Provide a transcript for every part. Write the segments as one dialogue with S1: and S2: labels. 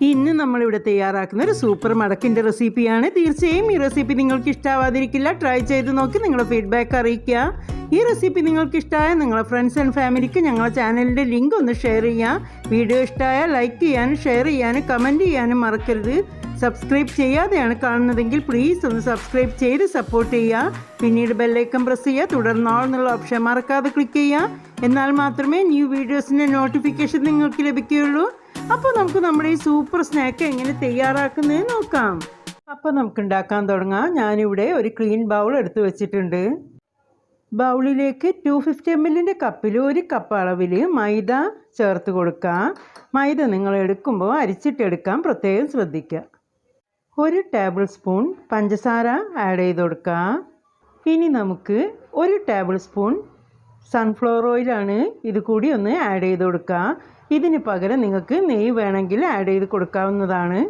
S1: ഇന്ന് നമ്മളിവിടെ തയ്യാറാക്കുന്ന ഒരു സൂപ്പർ മടക്കിന്റെ റെസിപ്പിയാണ്. തീർച്ചയായും ഈ റെസിപ്പി നിങ്ങൾക്ക് ഇഷ്ടാവാതിരിക്കില്ല. ട്രൈ ചെയ്ത് നോക്കി നിങ്ങളുടെ ഫീഡ്ബാക്ക് അറിയിക്കുക. ഈ റെസിപ്പി നിങ്ങൾക്ക് ഇഷ്ടമായ നിങ്ങളുടെ ഫ്രണ്ട്സ് ആൻഡ് ഫാമിലിക്ക് ഞങ്ങളുടെ ചാനലിന്റെ ലിങ്ക് ഒന്ന് ഷെയർ ചെയ്യുക. വീഡിയോ ഇഷ്ടമായ ലൈക്ക് ചെയ്യാനും ഷെയർ ചെയ്യാനും കമന്റ് ചെയ്യാനും മറക്കരുത്. സബ്സ്ക്രൈബ് ചെയ്യാതെയാണ് കാണുന്നതെങ്കിൽ പ്ലീസ് ഒന്ന് സബ്സ്ക്രൈബ് ചെയ്ത് സപ്പോർട്ട് ചെയ്യുക. പിന്നീട് ബെല്ലൈക്കൺ പ്രസ് ചെയ്യുക. തുടർന്ന് ഓൾ എന്നുള്ള ഓപ്ഷൻ മറക്കാതെ ക്ലിക്ക് ചെയ്യുക. എന്നാൽ മാത്രമേ ന്യൂ വീഡിയോസിന്റെ നോട്ടിഫിക്കേഷൻ നിങ്ങൾക്ക് ലഭിക്കുകയുള്ളൂ. അപ്പോൾ നമുക്ക് നമ്മുടെ ഈ സൂപ്പർ സ്നാക്ക് എങ്ങനെ തയ്യാറാക്കുന്നത് നോക്കാം. അപ്പോൾ നമുക്ക് ഉണ്ടാക്കാൻ തുടങ്ങാം. ഞാനിവിടെ ഒരു ക്ലീൻ ബൗൾ എടുത്ത് വെച്ചിട്ടുണ്ട്. ബൗളിലേക്ക് ടു ഫിഫ്റ്റി എം എല്ലിന്റെ കപ്പിൽ ഒരു കപ്പ് അളവിൽ മൈദ ചേർത്ത് കൊടുക്കാം. മൈദ നിങ്ങൾ എടുക്കുമ്പോൾ അരിച്ചിട്ടെടുക്കാൻ പ്രത്യേകം ശ്രദ്ധിക്കുക. ഒരു ടേബിൾ സ്പൂൺ പഞ്ചസാര ആഡ് ചെയ്ത് കൊടുക്കാം. ഇനി നമുക്ക് ഒരു ടേബിൾ സ്പൂൺ സൺഫ്ലവർ ഓയിലാണ് ഇത് കൂടി ഒന്ന് ആഡ് ചെയ്ത് കൊടുക്കുക ഇതിന് പകരം നിങ്ങൾക്ക് നെയ്യ് വേണമെങ്കിൽ ആഡ് ചെയ്ത് കൊടുക്കാവുന്നതാണ്.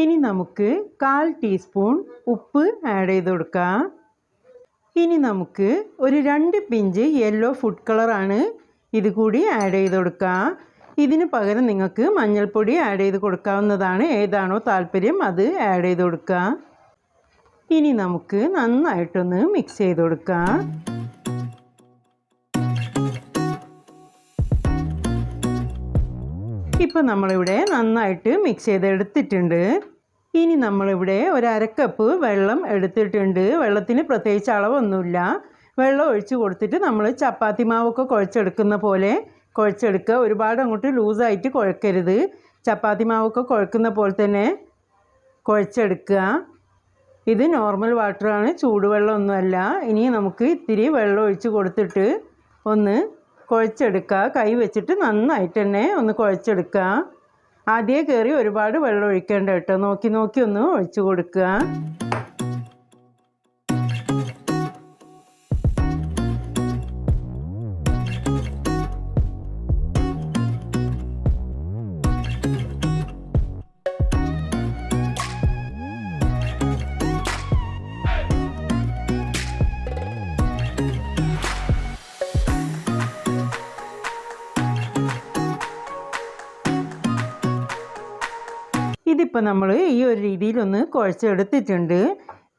S1: ഇനി നമുക്ക് കാൽ ടീസ്പൂൺ ഉപ്പ് ആഡ് ചെയ്ത് കൊടുക്കാം. ഇനി നമുക്ക് ഒരു രണ്ട് പിഞ്ച് യെല്ലോ ഫുഡ് കളറാണ് ഇത് കൂടി ആഡ് ചെയ്ത് കൊടുക്കാം. ഇതിന് പകരം നിങ്ങൾക്ക് മഞ്ഞൾപ്പൊടി ആഡ് ചെയ്ത് കൊടുക്കാവുന്നതാണ്. ഏതാണോ താല്പര്യം അത് ആഡ് ചെയ്ത് കൊടുക്കുക ഇനി നമുക്ക് നന്നായിട്ടൊന്ന് മിക്സ് ചെയ്ത് കൊടുക്കാം. ഇപ്പം നമ്മളിവിടെ നന്നായിട്ട് മിക്സ് ചെയ്തെടുത്തിട്ടുണ്ട്. ഇനി നമ്മളിവിടെ ഒരു അരക്കപ്പ് വെള്ളം എടുത്തിട്ടുണ്ട്. വെള്ളത്തിന് പ്രത്യേകിച്ച് അളവൊന്നുമില്ല. വെള്ളം ഒഴിച്ച് കൊടുത്തിട്ട് നമ്മൾ ചപ്പാത്തി മാവൊക്കെ കുഴച്ചെടുക്കുന്ന പോലെ കുഴച്ചെടുക്കുക. ഒരുപാട് അങ്ങോട്ട് ലൂസായിട്ട് കുഴക്കരുത്. ചപ്പാത്തി മാവൊക്കെ കുഴക്കുന്ന പോലെ തന്നെ കുഴച്ചെടുക്കുക. ഇത് നോർമൽ വാട്ടറാണ് ചൂടുവെള്ളമൊന്നുമല്ല. ഇനി നമുക്ക് ഇത്തിരി വെള്ളം ഒഴിച്ച് കൊടുത്തിട്ട് ഒന്ന് കുഴച്ചെടുക്കുക കൈ വെച്ചിട്ട് നന്നായിട്ട് തന്നെ ഒന്ന് കുഴച്ചെടുക്കുക ആദ്യം കയറി ഒരുപാട് വെള്ളം ഒഴിക്കേണ്ട കേട്ടോ. നോക്കി നോക്കി ഒന്ന് ഒഴിച്ചു കൊടുക്കുക ഇതിപ്പോൾ നമ്മൾ ഈ ഒരു രീതിയിലൊന്ന് കുഴച്ചെടുത്തിട്ടുണ്ട്.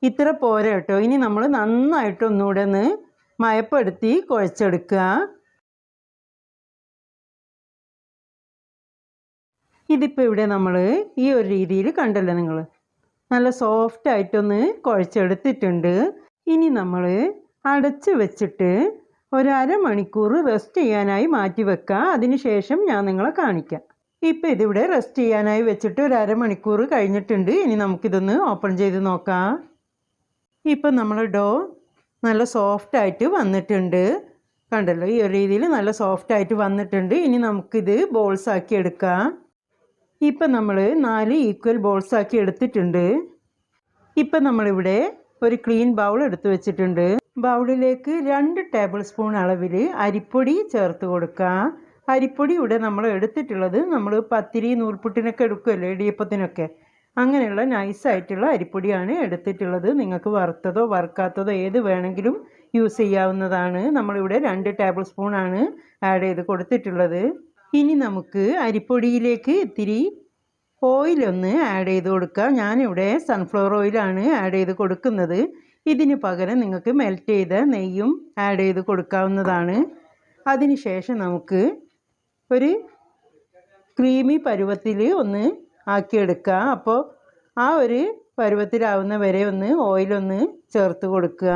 S1: ഇത്ര പോരാ കേട്ടോ. ഇനി നമ്മൾ നന്നായിട്ട് ഒന്നുകൂടെ ഒന്ന് മയപ്പെടുത്തി കുഴച്ചെടുക്കുക. ഇതിപ്പോൾ ഇവിടെ നമ്മൾ ഈ ഒരു രീതിയിൽ കണ്ടല്ലോ നിങ്ങൾ നല്ല സോഫ്റ്റ് ആയിട്ടൊന്ന് കുഴച്ചെടുത്തിട്ടുണ്ട്. ഇനി നമ്മൾ അടച്ച് വെച്ചിട്ട് ഒരു അരമണിക്കൂർ റെസ്റ്റ് ചെയ്യാനായി മാറ്റി വെക്കുക അതിന് ശേഷം ഞാൻ നിങ്ങളെ കാണിക്കാം. ഇപ്പം ഇതിവിടെ റെസ്റ്റ് ചെയ്യാനായി വെച്ചിട്ട് ഒരു അരമണിക്കൂർ കഴിഞ്ഞിട്ടുണ്ട്. ഇനി നമുക്കിതൊന്ന് ഓപ്പൺ ചെയ്ത് നോക്കാം. ഇപ്പം നമ്മൾ ഡോ നല്ല സോഫ്റ്റ് ആയിട്ട് വന്നിട്ടുണ്ട്. കണ്ടല്ലോ ഈ ഒരു രീതിയിൽ നല്ല സോഫ്റ്റ് ആയിട്ട് വന്നിട്ടുണ്ട്. ഇനി നമുക്കിത് ബോൾസ് ആക്കി എടുക്കാം. ഇപ്പം നമ്മൾ നാല് ഈക്വൽ ബോൾസ് ആക്കി എടുത്തിട്ടുണ്ട്. ഇപ്പം നമ്മളിവിടെ ഒരു ക്ലീൻ ബൗൾ എടുത്തു വെച്ചിട്ടുണ്ട്. ബൗളിലേക്ക് രണ്ട് ടേബിൾ സ്പൂൺ അളവിൽ അരിപ്പൊടി ചേർത്ത് കൊടുക്കാം. അരിപ്പൊടി ഇവിടെ നമ്മൾ എടുത്തിട്ടുള്ളത് നമ്മൾ പത്തിരി നൂൽപുട്ടിനൊക്കെ എടുക്കുമല്ലോ ഇടിയപ്പത്തിനൊക്കെ. അങ്ങനെയുള്ള നൈസായിട്ടുള്ള അരിപ്പൊടിയാണ് എടുത്തിട്ടുള്ളത്. നിങ്ങൾക്ക് വറുത്തതോ വറുക്കാത്തതോ ഏത് വേണമെങ്കിലും യൂസ് ചെയ്യാവുന്നതാണ്. നമ്മളിവിടെ രണ്ട് ടേബിൾ സ്പൂണാണ് ആഡ് ചെയ്ത് കൊടുത്തിട്ടുള്ളത്. ഇനി നമുക്ക് അരിപ്പൊടിയിലേക്ക് ഇത്തിരി ഓയിലൊന്ന് ആഡ് ചെയ്ത് കൊടുക്കുക ഞാനിവിടെ സൺഫ്ലവർ ഓയിലാണ് ആഡ് ചെയ്ത് കൊടുക്കുന്നത്. ഇതിന് പകരം നിങ്ങൾക്ക് മെൽറ്റ് ചെയ്ത നെയ്യും ആഡ് ചെയ്ത് കൊടുക്കാവുന്നതാണ്. അതിനുശേഷം നമുക്ക് ഒരു ക്രീമി പരുവത്തിൽ ഒന്ന് ആക്കിയെടുക്കുക. അപ്പോൾ ആ ഒരു പരുവത്തിലാവുന്ന വരെ ഒന്ന് ഓയിലൊന്ന് ചേർത്ത് കൊടുക്കുക.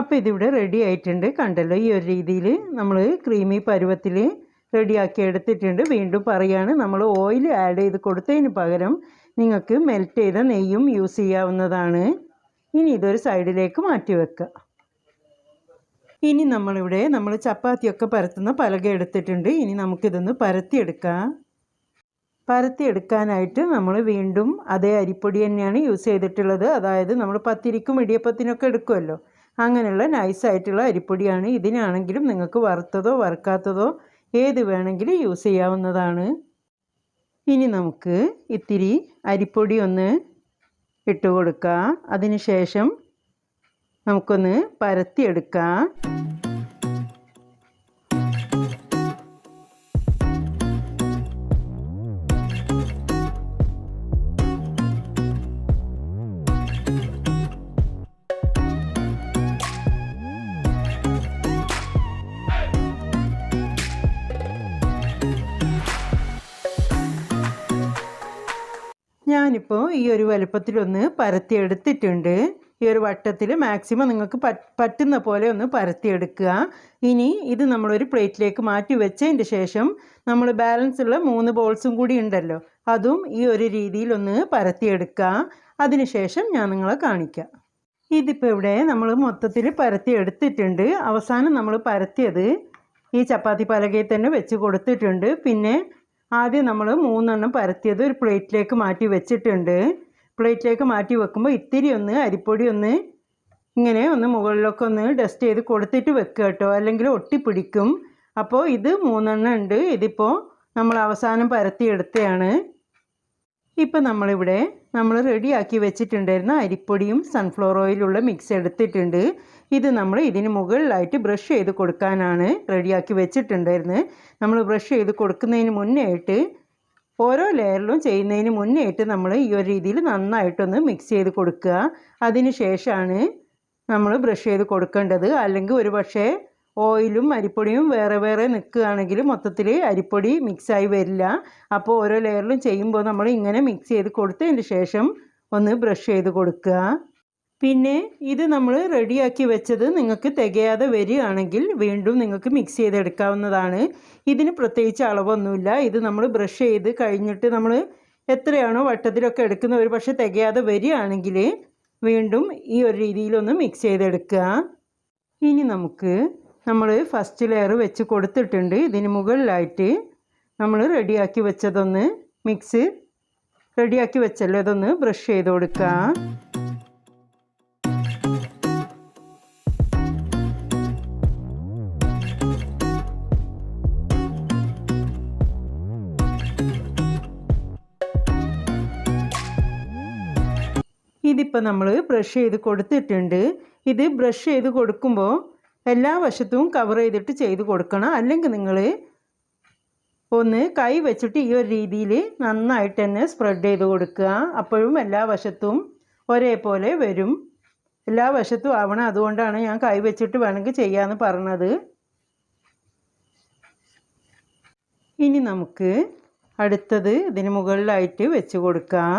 S1: അപ്പോൾ ഇതിവിടെ റെഡി ആയിട്ടുണ്ട്. കണ്ടല്ലോ ഈ ഒരു രീതിയിൽ നമ്മൾ ക്രീമി പരുവത്തിൽ റെഡിയാക്കി എടുത്തിട്ടുണ്ട്. വീണ്ടും പറയുകയാണ് നമ്മൾ ഓയിൽ ആഡ് ചെയ്ത് കൊടുത്തതിന് പകരം നിങ്ങൾക്ക് മെൽറ്റ് ചെയ്ത നെയ്യും യൂസ് ചെയ്യാവുന്നതാണ്. ഇനി ഇതൊരു സൈഡിലേക്ക് മാറ്റി വെക്കുക ഇനി നമ്മളിവിടെ നമ്മൾ ചപ്പാത്തിയൊക്കെ പരത്തുന്ന പലക എടുത്തിട്ടുണ്ട്. ഇനി നമുക്കിതൊന്ന് പരത്തിയെടുക്കാം. പരത്തിയെടുക്കാനായിട്ട് നമ്മൾ വീണ്ടും അതേ അരിപ്പൊടി തന്നെയാണ് യൂസ് ചെയ്തിട്ടുള്ളത്. അതായത് നമ്മൾ പത്തിരിക്കും ഇടിയപ്പത്തിനൊക്കെ എടുക്കുമല്ലോ. അങ്ങനെയുള്ള നൈസായിട്ടുള്ള അരിപ്പൊടിയാണ്. ഇതിനാണെങ്കിലും നിങ്ങൾക്ക് വറുത്തതോ വറുക്കാത്തതോ ഏത് വേണമെങ്കിലും യൂസ് ചെയ്യാവുന്നതാണ്. ഇനി നമുക്ക് ഇത്തിരി അരിപ്പൊടി ഒന്ന് ഇട്ട് കൊടുക്കാം. അതിന് ശേഷം നമുക്കൊന്ന് പരത്തിയെടുക്കാം ഞാനിപ്പോൾ ഈ ഒരു വലുപ്പത്തിലൊന്ന് പരത്തിയെടുത്തിട്ടുണ്ട്. ഈ ഒരു വട്ടത്തിൽ മാക്സിമം നിങ്ങൾക്ക് പറ്റുന്ന പോലെ ഒന്ന് പരത്തിയെടുക്കുക. ഇനി ഇത് നമ്മളൊരു പ്ലേറ്റിലേക്ക് മാറ്റി വെച്ചതിന്റെ ശേഷം നമ്മൾ ബാലൻസ് ഉള്ള മൂന്ന് ബോൾസും കൂടി ഉണ്ടല്ലോ അതും ഈ ഒരു രീതിയിലൊന്ന് പരത്തിയെടുക്കുക. അതിനുശേഷം ഞാൻ നിങ്ങളെ കാണിക്കാം. ഇതിപ്പോൾ ഇവിടെ നമ്മൾ മൊത്തത്തിൽ പരത്തി എടുത്തിട്ടുണ്ട് അവസാനം നമ്മൾ പരത്തിയത് ഈ ചപ്പാത്തി പലകയിൽ തന്നെ വെച്ച് കൊടുത്തിട്ടുണ്ട്. പിന്നെ ആദ്യം നമ്മൾ മൂന്നെണ്ണം പരത്തിയത് ഒരു പ്ലേറ്റിലേക്ക് മാറ്റി വെച്ചിട്ടുണ്ട്. പ്ലേറ്റിലേക്ക് മാറ്റി വെക്കുമ്പോൾ ഇത്തിരി ഒന്ന് അരിപ്പൊടി ഒന്ന് ഇങ്ങനെ ഒന്ന് മുകളിലൊക്കെ ഒന്ന് ഡസ്റ്റ് ചെയ്ത് കൊടുത്തിട്ട് വെക്കുക കേട്ടോ. അല്ലെങ്കിൽ ഒട്ടിപ്പിടിക്കും. അപ്പോൾ ഇത് മൂന്നെണ്ണം ഉണ്ട്. ഇതിപ്പോൾ നമ്മൾ അവസാനം പരത്തിയെടുത്തതാണ് ഇപ്പം നമ്മളിവിടെ നമ്മൾ റെഡിയാക്കി വെച്ചിട്ടുണ്ടായിരുന്ന അരിപ്പൊടിയും സൺഫ്ലവർ ഓയിലുള്ള മിക്സ് എടുത്തിട്ടുണ്ട്. ഇത് നമ്മൾ ഇതിന് മുകളിലായിട്ട് ബ്രഷ് ചെയ്ത് കൊടുക്കാനാണ് റെഡിയാക്കി വെച്ചിട്ടുണ്ടായിരുന്നത്. നമ്മൾ ബ്രഷ് ചെയ്ത് കൊടുക്കുന്നതിന് മുന്നേ ആയിട്ട് ഓരോ ലെയറിലും ചെയ്യുന്നതിന് മുന്നേ ആയിട്ട് നമ്മൾ ഈ ഒരു രീതിയിൽ നന്നായിട്ടൊന്ന് മിക്സ് ചെയ്ത് കൊടുക്കുക. അതിന് ശേഷമാണ് നമ്മൾ ബ്രഷ് ചെയ്ത് കൊടുക്കേണ്ടത്. അല്ലെങ്കിൽ ഒരു പക്ഷേ ഓയിലും അരിപ്പൊടിയും വേറെ വേറെ നിൽക്കുകയാണെങ്കിൽ മൊത്തത്തിൽ അരിപ്പൊടി മിക്സായി വരില്ല. അപ്പോൾ ഓരോ ലെയറിലും ചെയ്യുമ്പോൾ നമ്മൾ ഇങ്ങനെ മിക്സ് ചെയ്ത് കൊടുത്തതിന് ശേഷം ഒന്ന് ബ്രഷ് ചെയ്ത് കൊടുക്കുക. പിന്നെ ഇത് നമ്മൾ റെഡിയാക്കി വെച്ചത് നിങ്ങൾക്ക് തികയാതെ വരികയാണെങ്കിൽ വീണ്ടും നിങ്ങൾക്ക് മിക്സ് ചെയ്തെടുക്കാവുന്നതാണ്. ഇതിന് പ്രത്യേകിച്ച് അളവൊന്നുമില്ല. ഇത് നമ്മൾ ബ്രഷ് ചെയ്ത് കഴിഞ്ഞിട്ട് നമ്മൾ എത്രയാണോ വട്ടത്തിലൊക്കെ എടുക്കുന്ന ഒരു പക്ഷേ തികയാതെ വരികയാണെങ്കിൽ വീണ്ടും ഈ ഒരു രീതിയിലൊന്ന് മിക്സ് ചെയ്തെടുക്കുക. ഇനി നമുക്ക് നമ്മൾ ഫസ്റ്റ് ലെയർ വെച്ച് കൊടുത്തിട്ടുണ്ട്. ഇതിന് മുകളിലായിട്ട് നമ്മൾ റെഡിയാക്കി വെച്ചതൊന്ന് മിക്സ് റെഡിയാക്കി വെച്ചല്ലോ ഇതൊന്ന് ബ്രഷ് ചെയ്ത് കൊടുക്കുക. ഇതിപ്പോൾ നമ്മൾ ബ്രഷ് ചെയ്ത് കൊടുത്തിട്ടുണ്ട്. ഇത് ബ്രഷ് ചെയ്ത് കൊടുക്കുമ്പോൾ എല്ലാ വശത്തും കവർ ചെയ്തിട്ട് ചെയ്ത് കൊടുക്കണം. അല്ലെങ്കിൽ നിങ്ങൾ ഒന്ന് കൈ വെച്ചിട്ട് ഈ ഒരു രീതിയിൽ നന്നായിട്ട് തന്നെ സ്പ്രെഡ് ചെയ്ത് കൊടുക്കുക. അപ്പോഴും എല്ലാ വശത്തും ഒരേപോലെ വരും. എല്ലാ വശത്തും ആവണം. അതുകൊണ്ടാണ് ഞാൻ കൈ വെച്ചിട്ട് വേണമെങ്കിൽ ചെയ്യാമെന്ന് പറഞ്ഞത്. ഇനി നമുക്ക് അടുത്തത് ഇതിന് മുകളിലായിട്ട് വെച്ച് കൊടുക്കാം.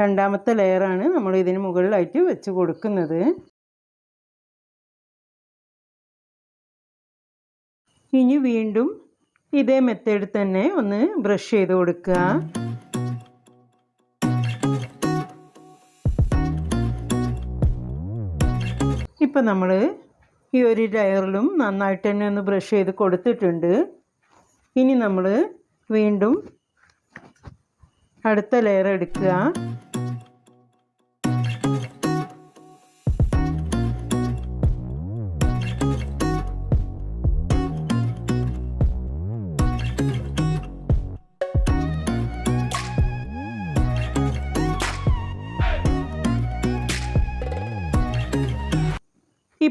S1: രണ്ടാമത്തെ ലെയറാണ് നമ്മൾ ഇതിന് മുകളിലായിട്ട് വെച്ച് കൊടുക്കുന്നത്. ഇനി വീണ്ടും ഇതേ മെത്തേഡ് തന്നെ ഒന്ന് ബ്രഷ് ചെയ്ത് കൊടുക്കുക. ഇപ്പം നമ്മൾ ഈ ഒരു ലെയറിലും നന്നായിട്ട് തന്നെ ഒന്ന് ബ്രഷ് ചെയ്ത് കൊടുത്തിട്ടുണ്ട്. ഇനി നമ്മൾ വീണ്ടും അടുത്ത ലെയർ എടുക്കുക.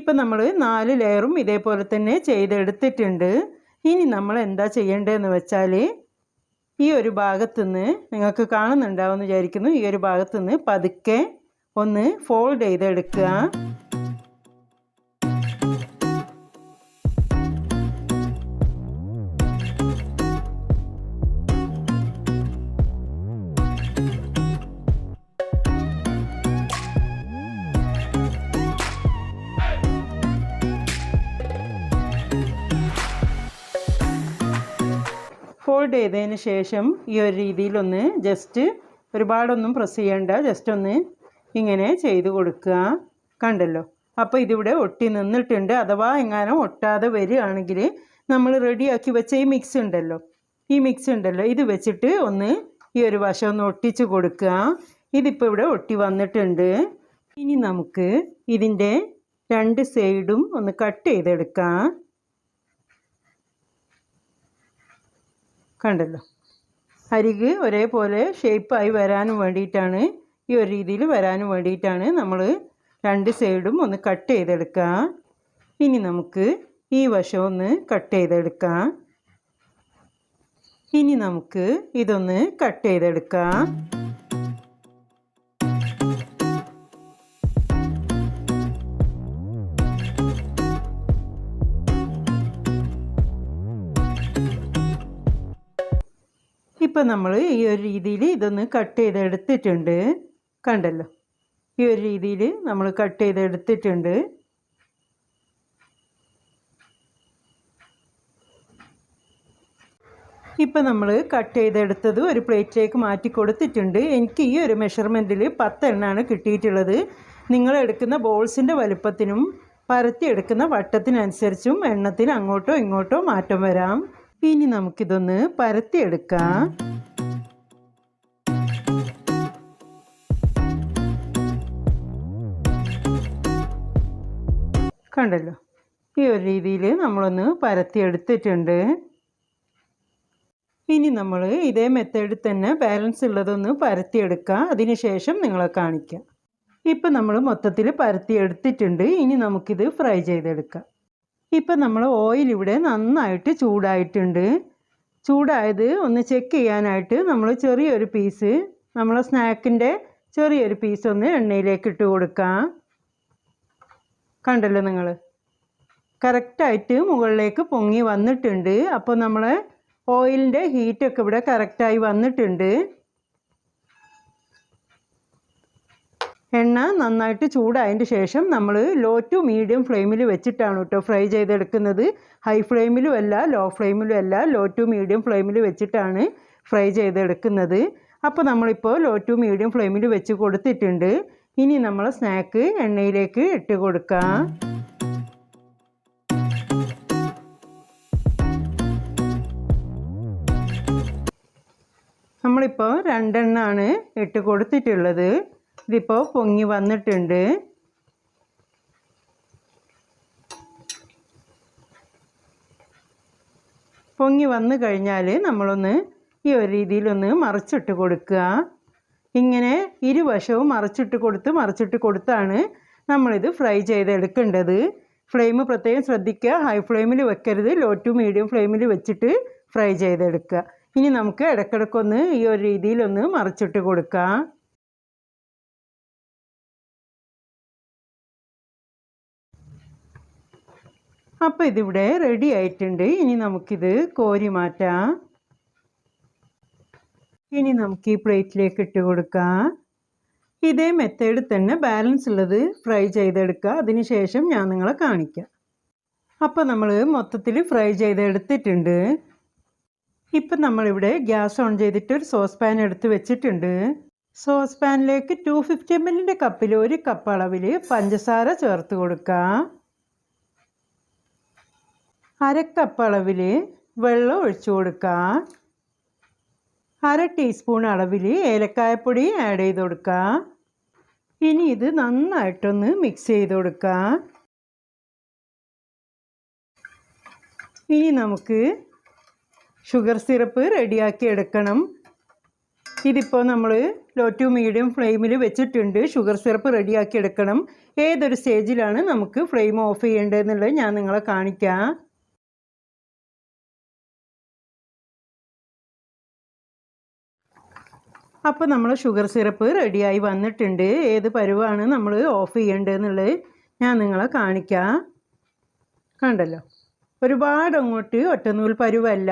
S1: ഇപ്പം നമ്മൾ നാല് ലെയറും ഇതേപോലെ തന്നെ ചെയ്തെടുത്തിട്ടുണ്ട്. ഇനി നമ്മൾ എന്താ ചെയ്യേണ്ടതെന്ന് വെച്ചാൽ ഈ ഒരു ഭാഗത്തു നിന്ന് നിങ്ങൾക്ക് കാണുന്നുണ്ടാവുമെന്ന് വിചാരിക്കുന്നു. ഈ ഒരു ഭാഗത്തു നിന്ന് പതുക്കെ ഒന്ന് ഫോൾഡ് ചെയ്തെടുക്കുക. ഫോൾഡ് ചെയ്തതിന് ശേഷം ഈ ഒരു രീതിയിലൊന്ന് ജസ്റ്റ് ഒരുപാടൊന്നും പ്രസ് ചെയ്യേണ്ട ജസ്റ്റ് ഒന്ന് ഇങ്ങനെ ചെയ്ത് കൊടുക്കുക. കണ്ടല്ലോ? അപ്പോൾ ഇതിവിടെ ഒട്ടി നിന്നിട്ടുണ്ട്. അഥവാ എങ്ങാനും ഒട്ടാതെ വരികയാണെങ്കിൽ നമ്മൾ റെഡിയാക്കി വെച്ച ഈ മിക്സ് ഉണ്ടല്ലോ? ഈ മിക്സ് ഉണ്ടല്ലോ? ഇത് വെച്ചിട്ട് ഒന്ന് ഈ ഒരു വശം ഒന്ന് ഒട്ടിച്ച് കൊടുക്കുക. ഇതിപ്പോൾ ഇവിടെ ഒട്ടി വന്നിട്ടുണ്ട്. ഇനി നമുക്ക് ഇതിന്റെ രണ്ട് സൈഡും ഒന്ന് കട്ട് ചെയ്തെടുക്കാം. കണ്ടല്ലോ. അരിക് ഒരേപോലെ ഷേപ്പായി വരാനും വേണ്ടിയിട്ടാണ് ഈ ഒരു രീതിയിൽ വരാനും വേണ്ടിയിട്ടാണ് നമ്മൾ രണ്ട് സൈഡും ഒന്ന് കട്ട് ചെയ്തെടുക്കാം. ഇനി നമുക്ക് ഈ വശം ഒന്ന് കട്ട് ചെയ്തെടുക്കാം. ഇനി നമുക്ക് ഇതൊന്ന് കട്ട് ചെയ്തെടുക്കാം. ഇപ്പം നമ്മൾ ഈ ഒരു രീതിയിൽ ഇതൊന്ന് കട്ട് ചെയ്തെടുത്തിട്ടുണ്ട്. കണ്ടല്ലോ? ഈ ഒരു രീതിയിൽ നമ്മൾ കട്ട് ചെയ്തെടുത്തിട്ടുണ്ട്. ഇപ്പം നമ്മൾ കട്ട് ചെയ്തെടുത്തത് ഒരു പ്ലേറ്റിലേക്ക് മാറ്റി കൊടുത്തിട്ടുണ്ട്. എനിക്ക് ഈ ഒരു മെഷർമെന്റിൽ പത്തെണ്ണാണ് കിട്ടിയിട്ടുള്ളത്. നിങ്ങൾ എടുക്കുന്ന ബോൾസിന്റെ വലുപ്പത്തിനും പരത്തി എടുക്കുന്ന വട്ടത്തിനനുസരിച്ചും എണ്ണത്തിന് അങ്ങോട്ടോ ഇങ്ങോട്ടോ മാറ്റം വരാം. ഇനി നമുക്കിതൊന്ന് പരത്തിയെടുക്കാം. കണ്ടല്ലോ ഈ ഒരു രീതിയിൽ നമ്മളൊന്ന് പരത്തിയെടുത്തിട്ടുണ്ട്. ഇനി നമ്മൾ ഇതേ മെത്തേഡിൽ തന്നെ ബാലൻസ് ഉള്ളതൊന്ന് പരത്തിയെടുക്കുക അതിനുശേഷം നിങ്ങളെ കാണിക്കാം. ഇപ്പം നമ്മൾ മൊത്തത്തിൽ പരത്തിയെടുത്തിട്ടുണ്ട്. ഇനി നമുക്കിത് ഫ്രൈ ചെയ്തെടുക്കാം. ഇപ്പം നമ്മൾ ഓയിൽ ഇവിടെ നന്നായിട്ട് ചൂടായിട്ടുണ്ട്. ചൂടായത് ഒന്ന് ചെക്ക് ചെയ്യാനായിട്ട് നമ്മൾ ചെറിയൊരു പീസ് നമ്മളെ സ്നാക്കിന്റെ ചെറിയൊരു പീസ് ഒന്ന് എണ്ണയിലേക്ക് ഇട്ട് കൊടുക്കാം. കണ്ടല്ലോ നിങ്ങൾ കറക്റ്റായിട്ട് മുകളിലേക്ക് പൊങ്ങി വന്നിട്ടുണ്ട്. അപ്പോൾ നമ്മൾ ഓയിലിന്റെ ഹീറ്റൊക്കെ ഇവിടെ കറക്റ്റായി വന്നിട്ടുണ്ട്. എണ്ണ നന്നായിട്ട് ചൂടായതിന്റെ ശേഷം നമ്മൾ ലോ ടു മീഡിയം ഫ്ലെയിമിൽ വെച്ചിട്ടാണ് കേട്ടോ ഫ്രൈ ചെയ്തെടുക്കുന്നത്. ഹൈ ഫ്ലെയിമിലും അല്ല ലോ ഫ്ലെയിമിലും അല്ല ലോ ടു മീഡിയം ഫ്ലെയിമിൽ വെച്ചിട്ടാണ് ഫ്രൈ ചെയ്തെടുക്കുന്നത്. അപ്പോൾ നമ്മളിപ്പോൾ ലോ ടു മീഡിയം ഫ്ലെയിമിൽ വെച്ച് കൊടുത്തിട്ടുണ്ട്. ഇനി നമ്മൾ സ്നാക്ക് എണ്ണയിലേക്ക് ഇട്ട് കൊടുക്കാം. നമ്മളിപ്പോൾ രണ്ടെണ്ണമാണ് ഇട്ട് കൊടുത്തിട്ടുള്ളത്. ഇതിപ്പോൾ പൊങ്ങി വന്നിട്ടുണ്ട്. പൊങ്ങി വന്നു കഴിഞ്ഞാൽ നമ്മളൊന്ന് ഈ ഒരു രീതിയിലൊന്ന് മറിച്ചിട്ട് കൊടുക്കുക. ഇങ്ങനെ ഇരുവശവും മറിച്ചിട്ട് കൊടുത്ത് മറിച്ചിട്ട് കൊടുത്താണ് നമ്മളിത് ഫ്രൈ ചെയ്തെടുക്കേണ്ടത്. ഫ്ലെയിം പ്രത്യേകം ശ്രദ്ധിക്കുക. ഹൈ ഫ്ലെയിമിൽ വെക്കരുത്. ലോ ടു മീഡിയം ഫ്ലെയിമിൽ വെച്ചിട്ട് ഫ്രൈ ചെയ്തെടുക്കുക. ഇനി നമുക്ക് ഇടയ്ക്കിടയ്ക്കൊന്ന് ഈ ഒരു രീതിയിലൊന്ന് മറിച്ചിട്ട് കൊടുക്കാം. അപ്പോൾ ഇതിവിടെ റെഡി ആയിട്ടുണ്ട്. ഇനി നമുക്കിത് കോരി മാറ്റാം. ഇനി നമുക്ക് ഈ പ്ലേറ്റിലേക്ക് ഇട്ട് കൊടുക്കാം. ഇതേ മെത്തേഡ് തന്നെ ബാലൻസ് ഉള്ളത് ഫ്രൈ ചെയ്തെടുക്കുക. അതിന് ശേഷം ഞാൻ നിങ്ങളെ കാണിക്കാം. അപ്പോൾ നമ്മൾ മൊത്തത്തിൽ ഫ്രൈ ചെയ്തെടുത്തിട്ടുണ്ട്. ഇപ്പം നമ്മളിവിടെ ഗ്യാസ് ഓൺ ചെയ്തിട്ട് ഒരു സോസ് പാൻ എടുത്ത് വെച്ചിട്ടുണ്ട്. സോസ് പാനിലേക്ക് ടു ഫിഫ്റ്റി എം എല്ലിന്റെ കപ്പിൽ ഒരു കപ്പ് അളവിൽ പഞ്ചസാര ചേർത്ത് കൊടുക്കാം. അരക്കപ്പ് അളവിൽ വെള്ളം ഒഴിച്ചു കൊടുക്കാം. അര ടീസ്പൂൺ അളവിൽ ഏലക്കായപ്പൊടി ആഡ് ചെയ്ത് കൊടുക്കാം. ഇനി ഇത് നന്നായിട്ടൊന്ന് മിക്സ് ചെയ്ത് കൊടുക്കാം. ഇനി നമുക്ക് ഷുഗർ സിറപ്പ് റെഡിയാക്കി എടുക്കണം. ഇതിപ്പോൾ നമ്മൾ ലോ ടു മീഡിയം ഫ്ലെയിമിൽ വെച്ചിട്ടുണ്ട്. ഷുഗർ സിറപ്പ് റെഡിയാക്കി എടുക്കണം. ഏതൊരു സ്റ്റേജിലാണ് നമുക്ക് ഫ്ലെയിം ഓഫ് ചെയ്യേണ്ടതെന്നുള്ളത് ഞാൻ നിങ്ങളെ കാണിക്കാം. അപ്പോൾ നമ്മൾ ഷുഗർ സിറപ്പ് റെഡിയായി വന്നിട്ടുണ്ട്. ഏത് പരുവാണ് നമ്മൾ ഓഫ് ചെയ്യേണ്ടതെന്നുള്ളത് ഞാൻ നിങ്ങളെ കാണിക്കാം. കണ്ടല്ലോ? ഒരുപാട് അങ്ങോട്ട് ഒറ്റനൂൽ പരുവല്ല.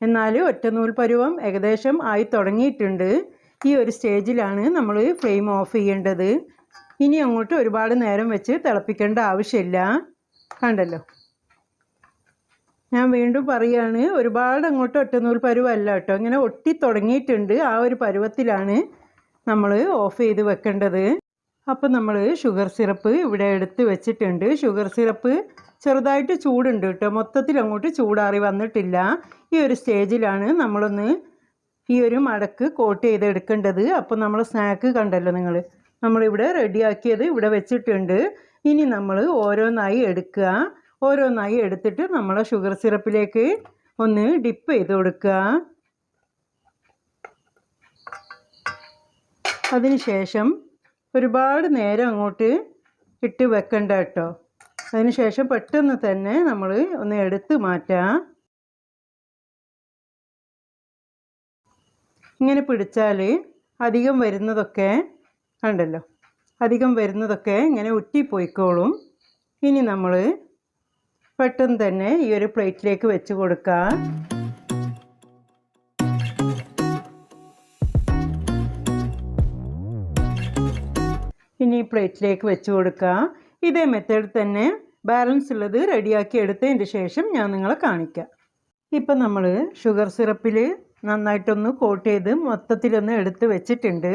S1: എന്നാൽ ഒറ്റനൂൽ പരുവം ഏകദേശം ആയി തുടങ്ങിയിട്ടുണ്ട്. ഈ ഒരു സ്റ്റേജിലാണ് നമ്മൾ ഫ്ലെയിം ഓഫ് ചെയ്യേണ്ടത്. ഇനി അങ്ങോട്ട് ഒരുപാട് നേരം വെച്ച് തിളപ്പിക്കേണ്ട ആവശ്യമില്ല. കണ്ടല്ലോ? ഞാൻ വീണ്ടും പറയുകയാണ് ഒരുപാട് അങ്ങോട്ട് ഒറ്റനൂൽ പരുവല്ല കേട്ടോ. ഇങ്ങനെ ഒട്ടി തുടങ്ങിയിട്ടുണ്ട് ആ ഒരു പരുവത്തിലാണ് നമ്മൾ ഓഫ് ചെയ്ത് വെക്കേണ്ടത്. അപ്പം നമ്മൾ ഷുഗർ സിറപ്പ് ഇവിടെ എടുത്ത് വെച്ചിട്ടുണ്ട്. ഷുഗർ സിറപ്പ് ചെറുതായിട്ട് ചൂടുണ്ട് കേട്ടോ. മൊത്തത്തിൽ അങ്ങോട്ട് ചൂടാറി വന്നിട്ടില്ല. ഈ ഒരു സ്റ്റേജിലാണ് നമ്മളൊന്ന് ഈ ഒരു മടക്ക് കോട്ട് ചെയ്ത് എടുക്കേണ്ടത്. അപ്പോൾ നമ്മൾ സ്നാക്ക് കണ്ടല്ലോ നിങ്ങൾ നമ്മളിവിടെ റെഡിയാക്കിയത് ഇവിടെ വെച്ചിട്ടുണ്ട്. ഇനി നമ്മൾ ഓരോന്നായി എടുക്കുക. ഓരോന്നായി എടുത്തിട്ട് നമ്മൾ ഷുഗർ സിറപ്പിലേക്ക് ഒന്ന് ഡിപ്പ് ചെയ്ത് കൊടുക്കുക. അതിനുശേഷം ഒരുപാട് നേരം അങ്ങോട്ട് ഇട്ട് വെക്കണ്ട കേട്ടോ. അതിനുശേഷം പെട്ടെന്ന് തന്നെ നമ്മൾ ഒന്ന് എടുത്ത് മാറ്റാം. ഇങ്ങനെ പിടിച്ചാൽ അധികം വരുന്നതൊക്കെ കണ്ടല്ലോ? അധികം വരുന്നതൊക്കെ ഇങ്ങനെ ഉറ്റിപ്പോയിക്കോളും. ഇനി നമ്മൾ പെട്ടെന്ന് തന്നെ ഈ ഒരു പ്ലേറ്റിലേക്ക് വെച്ച് കൊടുക്കാം. ഇനി പ്ലേറ്റിലേക്ക് വെച്ച് കൊടുക്കാം. ഇതേ മെത്തേഡ് തന്നെ ബാലൻസ് ഉള്ളത് റെഡിയാക്കി എടുത്തതിന് ശേഷം ഞാൻ നിങ്ങളെ കാണിക്കാം. ഇപ്പം നമ്മൾ ഷുഗർ സിറപ്പിൽ നന്നായിട്ടൊന്ന് കോട്ട് ചെയ്ത് മൊത്തത്തിലൊന്ന് എടുത്ത് വെച്ചിട്ടുണ്ട്.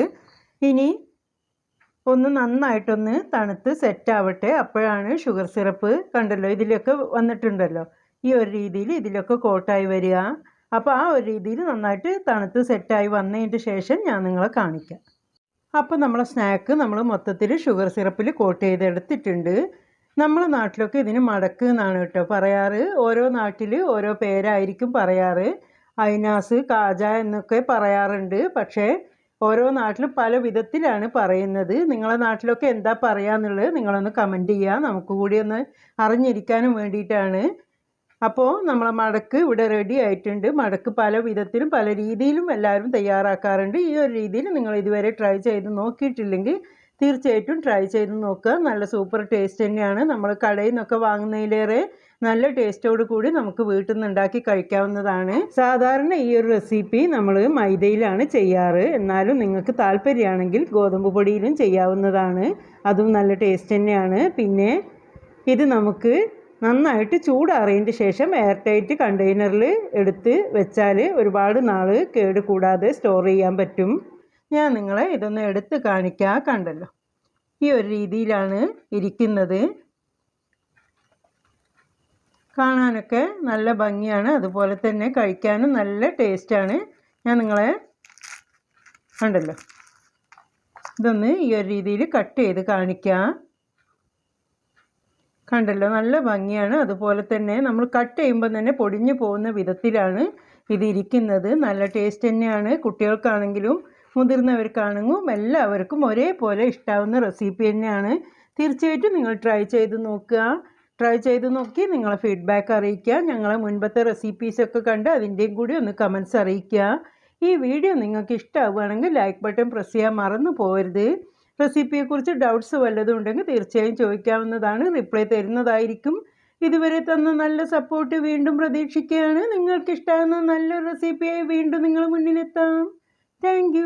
S1: ഇനി ഒന്ന് നന്നായിട്ടൊന്ന് തണുത്ത് സെറ്റാവട്ടെ. അപ്പോഴാണ് ഷുഗർ സിറപ്പ് കണ്ടല്ലോ ഇതിലൊക്കെ വന്നിട്ടുണ്ടല്ലോ. ഈ ഒരു രീതിയിൽ ഇതിലൊക്കെ കോട്ടായി വരിക. അപ്പോൾ ആ ഒരു രീതിയിൽ നന്നായിട്ട് തണുത്ത് സെറ്റായി വന്നതിന് ശേഷം ഞാൻ നിങ്ങളെ കാണിക്കാം. അപ്പോൾ നമ്മളെ സ്നാക്ക് നമ്മൾ മൊത്തത്തിൽ ഷുഗർ സിറപ്പിൽ കോട്ട് ചെയ്തെടുത്തിട്ടുണ്ട്. നമ്മളെ നാട്ടിലൊക്കെ ഇതിന് മടക്ക് എന്നാണ് കേട്ടോ പറയാറ്. ഓരോ നാട്ടിൽ ഓരോ പേരായിരിക്കും പറയാറ്. അയിനാസ് കാജ എന്നൊക്കെ പറയാറുണ്ട്. പക്ഷേ ഓരോ നാട്ടിലും പല വിധത്തിലാണ് പറയുന്നത്. നിങ്ങളെ നാട്ടിലൊക്കെ എന്താ പറയാന്നുള്ളത് നിങ്ങളൊന്ന് കമന്റ് ചെയ്യുക നമുക്ക് കൂടി ഒന്ന് അറിഞ്ഞിരിക്കാനും വേണ്ടിയിട്ടാണ്. അപ്പോൾ നമ്മളെ മടക്ക് ഇവിടെ റെഡി ആയിട്ടുണ്ട്. മടക്ക് പല വിധത്തിലും പല രീതിയിലും എല്ലാവരും തയ്യാറാക്കാറുണ്ട്. ഈ ഒരു രീതിയിൽ നിങ്ങൾ ഇതുവരെ ട്രൈ ചെയ്ത് നോക്കിയിട്ടില്ലെങ്കിൽ തീർച്ചയായിട്ടും ട്രൈ ചെയ്ത് നോക്കുക. നല്ല സൂപ്പർ ടേസ്റ്റ് തന്നെയാണ്. നമ്മൾ കടയിൽ നിന്നൊക്കെ വാങ്ങുന്നതിലേറെ നല്ല ടേസ്റ്റോട് കൂടി നമുക്ക് വീട്ടിൽ നിന്ന് ഉണ്ടാക്കി കഴിക്കാവുന്നതാണ്. സാധാരണ ഈ ഒരു റെസിപ്പി നമ്മൾ മൈദയിലാണ് ചെയ്യാറ്. എന്നാലും നിങ്ങൾക്ക് താല്പര്യമാണെങ്കിൽ ഗോതമ്പ് പൊടിയിലും ചെയ്യാവുന്നതാണ്. അതും നല്ല ടേസ്റ്റ് തന്നെയാണ്. പിന്നെ ഇത് നമുക്ക് നന്നായിട്ട് ചൂടാറിയതിന്റെ ശേഷം എയർ ടൈറ്റ് കണ്ടെയ്നറിൽ എടുത്ത് വെച്ചാൽ ഒരുപാട് നാൾ കേട് കൂടാതെ സ്റ്റോർ ചെയ്യാൻ പറ്റും. ഞാൻ നിങ്ങളെ ഇതൊന്ന് എടുത്ത് കാണിക്കാൻ കണ്ടല്ലോ. ഈ ഒരു രീതിയിലാണ് ഇരിക്കുന്നത്. കാണാനൊക്കെ നല്ല ഭംഗിയാണ്. അതുപോലെ തന്നെ കഴിക്കാനും നല്ല ടേസ്റ്റാണ്. ഞാൻ നിങ്ങളെ കണ്ടല്ലോ. ഇതൊന്ന് ഈ ഒരു രീതിയിൽ കട്ട് ചെയ്ത് കാണിക്കാം. കണ്ടല്ലോ? നല്ല ഭംഗിയാണ്. അതുപോലെ തന്നെ നമ്മൾ കട്ട് ചെയ്യുമ്പോൾ തന്നെ പൊടിഞ്ഞു പോകുന്ന വിധത്തിലാണ് ഇത് ഇരിക്കുന്നത്. നല്ല ടേസ്റ്റ് തന്നെയാണ്. കുട്ടികൾക്കാണെങ്കിലും മുതിർന്നവർക്കാണെങ്കിലും എല്ലാവർക്കും ഒരേപോലെ ഇഷ്ടാവുന്ന റെസിപ്പി തന്നെയാണ്. തീർച്ചയായിട്ടും നിങ്ങൾ ട്രൈ ചെയ്ത് നോക്കുക. ട്രൈ ചെയ്ത് നോക്കി നിങ്ങളെ ഫീഡ്ബാക്ക് അറിയിക്കുക ഞങ്ങളെ മുൻപത്തെ റെസിപ്പീസൊക്കെ കണ്ട് അതിന്റെയും കൂടി ഒന്ന് കമൻസ് അറിയിക്കുക. ഈ വീഡിയോ നിങ്ങൾക്ക് ഇഷ്ടമാവുകയാണെങ്കിൽ ലൈക്ക് ബട്ടൺ പ്രസ് ചെയ്യാൻ മറന്നു പോകരുത് റെസിപ്പിയെക്കുറിച്ച് ഡൗട്ട്സ് വല്ലതും ഉണ്ടെങ്കിൽ തീർച്ചയായും ചോദിക്കാവുന്നതാണ്. റിപ്ലൈ തരുന്നതായിരിക്കും. ഇതുവരെ തന്ന നല്ല സപ്പോർട്ട് വീണ്ടും പ്രതീക്ഷിക്കുകയാണ്. നിങ്ങൾക്ക് ഇഷ്ടമാകുന്ന നല്ലൊരു റെസിപ്പിയായി വീണ്ടും നിങ്ങൾ മുന്നിലെത്താം. താങ്ക്